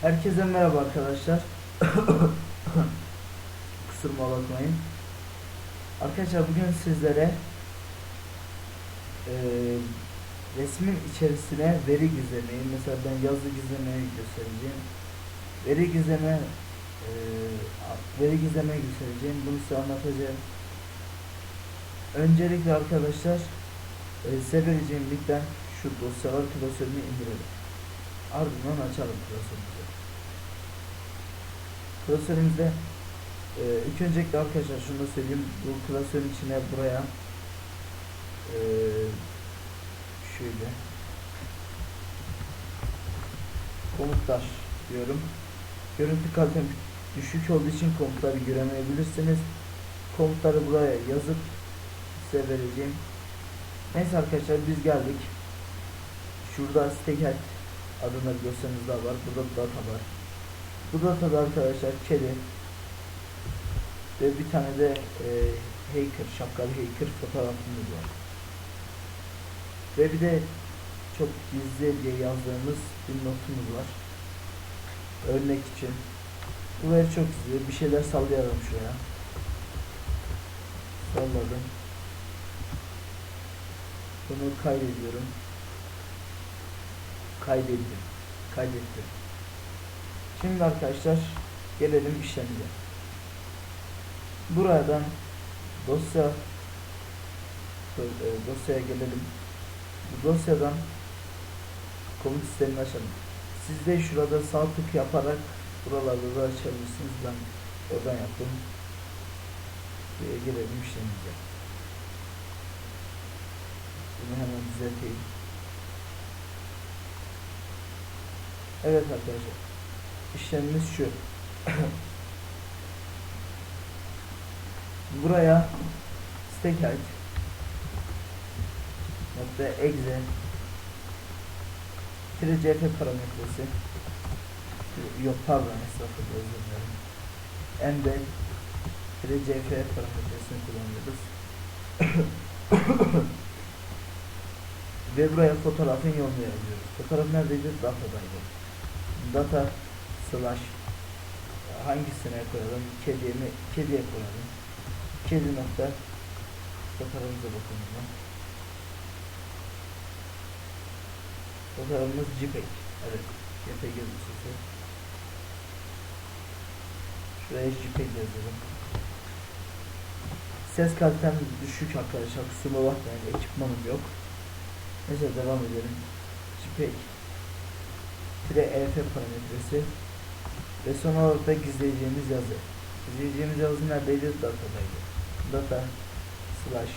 Herkese merhaba arkadaşlar. Kusuruma bakmayın. Arkadaşlar bugün sizlere eee, resmin içerisine veri gizlemeyi, mesela ben yazı gizlemeyi göstereceğim. Veri gizleme eee, veri gizlemeyi göstereceğim. Bunu size anlatacağım. Öncelikle arkadaşlar eee, size vereceğim linkten şu dosyalar klasörünü indirelim. Ardından açalım klasörümüzü. Klasörümüzde e, ilk öncelikle arkadaşlar şunu da söyleyeyim. Bu klasörün içine buraya e, şöyle komutlar diyorum. Görüntü kalitem düşük olduğu için komutları göremeyebilirsiniz. Komutları buraya yazıp size vereceğim. Neyse arkadaşlar biz geldik. Şurada stakehead adında bir dosyamız daha var. Burada data var. Bu datada arkadaşlar kedi ve bir tane de e, hacker, şapkalı hacker fotoğrafımız var. Ve bir de çok gizli diye yazdığımız bir notumuz var. Örnek için. Bu veri çok gizli. Bir şeyler sallayalım şuraya. Salladım. Bunu kaydediyorum. Kaydettim. Kaydettim. Şimdi arkadaşlar gelelim işlemine. Buradan dosya e, dosyaya gelelim. Bu dosyadan komut sistemini açalım. Siz de şurada sağ tık yaparak buralarda da açabilirsiniz. Ben oradan yaptım. Gelelim işlemimize. Bunu hemen düzelteyim. Evet arkadaşlar. İşlemimiz şu. Buraya stakehead nokta exe tire cf parametresi yok pardon estağfurullah özür dilerim. Embed tire cf parametresini kullanıyoruz. Ve buraya fotoğrafın yolunu yazıyoruz. Fotoğraf neredeydi? Datadaydı data slash hangisine koyalım? Kediye mi? Kediye koyalım. Kedi nokta fotoğrafımıza bakalım fotoğrafımız JPEG. Evet JPEG yazısı şuraya JPEG yazalım. Ses kalitem düşük arkadaşlar kusuruma bakmayın ekipmanım yok. Neyse devam edelim. JPEG tire EF parametresi ve son olarak da gizleyeceğimiz yazı. Gizleyeceğimiz yazı neredeydi? Datadaydı. Data slash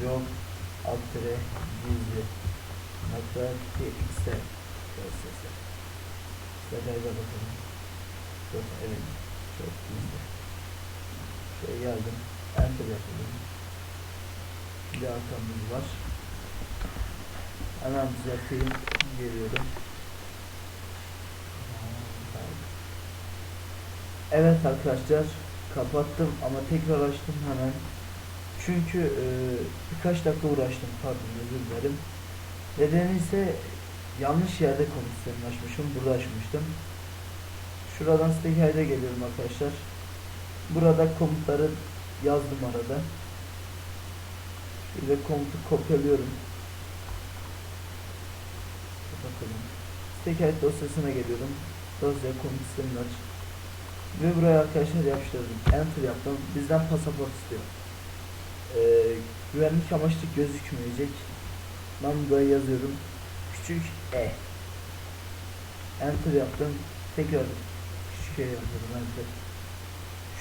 job alt tire gizli nokta txt dosyası. Detayda bakalım. Data evet. Çok gizli. Şöyle yazdım. Enter yapalım. Bir arkamız var. Hemen düzelteyim. Geliyorum. Evet arkadaşlar kapattım ama tekrar açtım hemen. Çünkü e, birkaç dakika uğraştım pardon özür dilerim. Nedeni ise yanlış yerde komisyonu açmışım. Burada açmıştım. Şuradan stakehide'e geliyorum arkadaşlar. Burada komutları yazdım arada. Şöyle komutu kopyalıyorum. Bakalım. Stakehide dosyasına geliyorum. Dosya komut sistemini aç. Ve buraya arkadaşlar yapıştırdım. Enter yaptım. Bizden pasaport istiyor. Ee, güvenlik amaçlı gözükmeyecek. Ben buraya yazıyorum. Küçük E. Enter yaptım. Tekrar küçük E yazıyorum. Enter.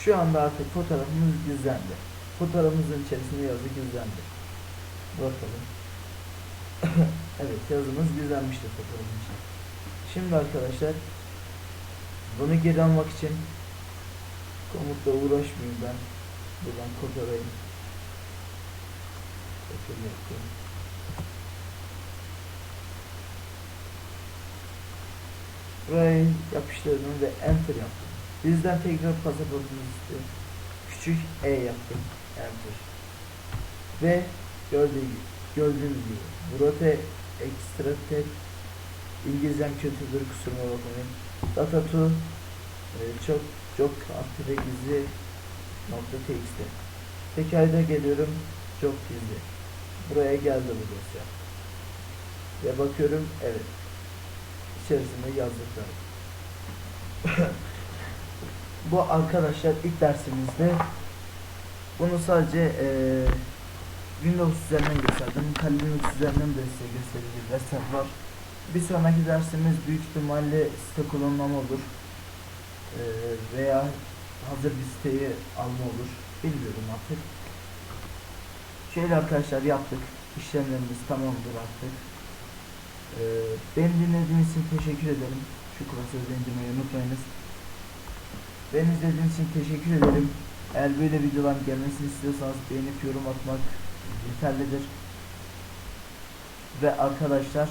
Şu anda artık fotoğrafımız gizlendi. Fotoğrafımızın içerisinde yazı gizlendi. Bakalım. evet yazımız gizlenmiştir fotoğrafın içinde. Şimdi arkadaşlar bunu geri almak için komutla uğraşmayayım ben. Buradan kopyalayayım. Kopyalayayım. Burayı yapıştırdım ve enter yaptım. Bizden tekrar pasaportumuz istiyor. Küçük E yaptım. Enter. Ve gördüğünüz gördüğünüz gibi Rote Extracted İngilizcem kötüdür kusuruma bakmayın. Data to e, çok çok ve gizli nokta txt. Tekerde geliyorum çok gizli. Buraya geldi bu dosya. Ve bakıyorum evet. İçerisinde yazdıklarım. bu arkadaşlar ilk dersimizde bunu sadece eee Windows üzerinden gösterdim. Linux üzerinden de size gösterici dersler var. Bir sonraki dersimiz büyük ihtimalle site kullanmam olur. Eee, veya hazır bir siteyi alma olur. Bilmiyorum artık. Şöyle arkadaşlar yaptık. İşlemlerimiz tamamdır artık. Eee beni dinlediğiniz için teşekkür ederim. Şu klasörü indirmeyi unutmayınız. Beni izlediğiniz için teşekkür ederim. Eğer böyle videoların gelmesini istiyorsanız beğenip yorum atmak yeterlidir. Ve arkadaşlar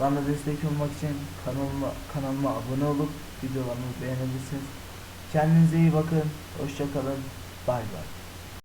bana destek olmak için kanalıma kanalıma abone olup videolarımı beğenebilirsiniz. Kendinize iyi bakın. Hoşça kalın. Bay bay.